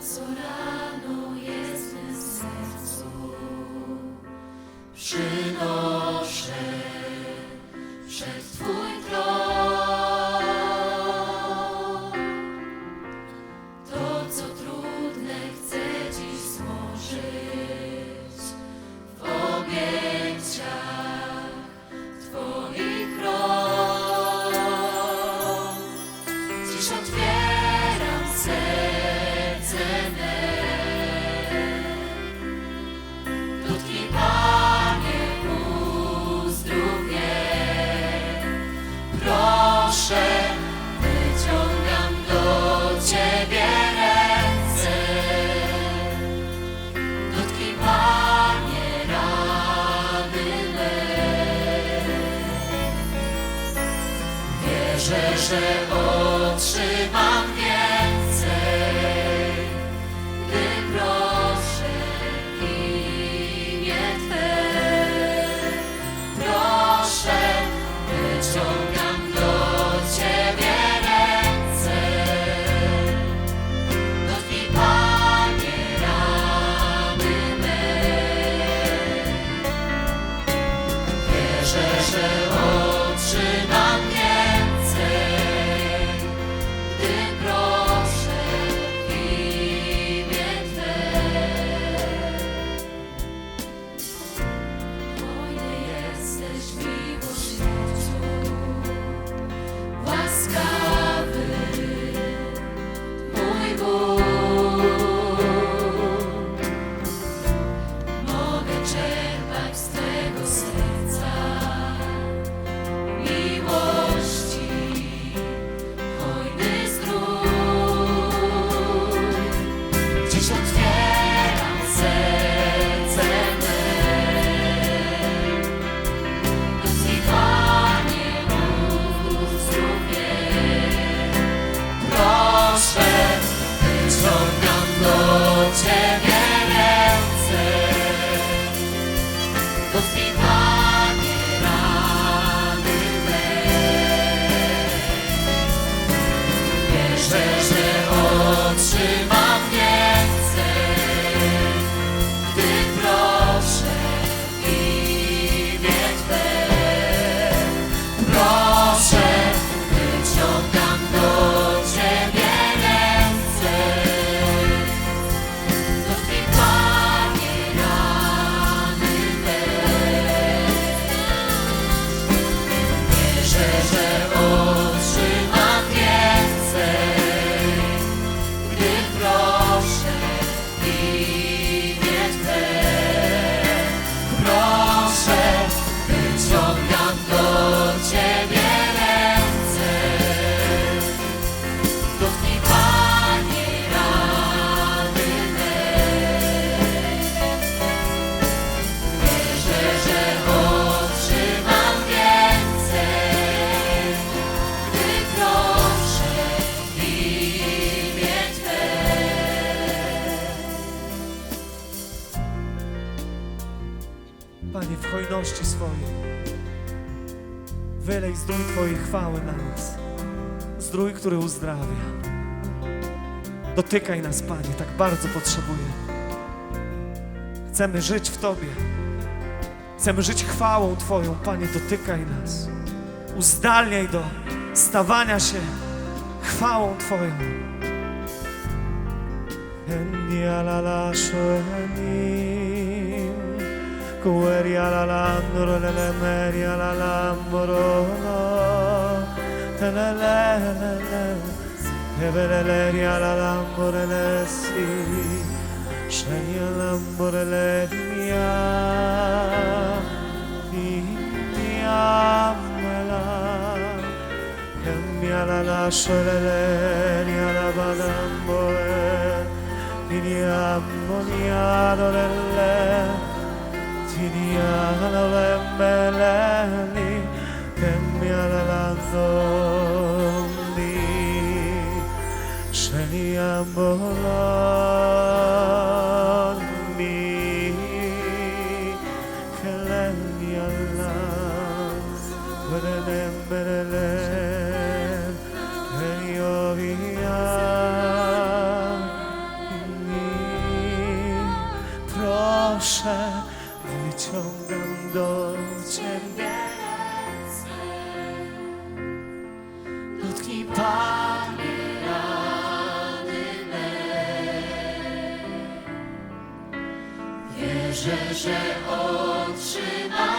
co rano jest w sercu, przynoszę że otrzymam więcej, gdy proszę w imię Twe. Proszę, wyciągam do Ciebie ręce. Dotknij, Panie, rany me. Wierzę, że otrzymam You. Hojności swojej wylej zdrój Twojej chwały na nas. Zdrój, który uzdrawia. Dotykaj nas, Panie, tak bardzo potrzebujemy. Chcemy żyć w Tobie. Chcemy żyć chwałą Twoją, Panie, dotykaj nas. Uzdalniaj do stawania się chwałą Twoją. Endia la la shoenim Ueria la landoro, le le meria la lamboro, no. Te le le le le, e le leria la lambore le si. Sceglia lambore le di mia, mia mela. E mia la lascio le leria la badamboe, di diambo mia dorelle. Siniala melali Temiala la zombi. Shania bolami Keleniala Berelem berelem Kelioviala Proszę wyciągam do Ciebie ręce. Dotknij Panie rany me. Wierzę, że otrzymasz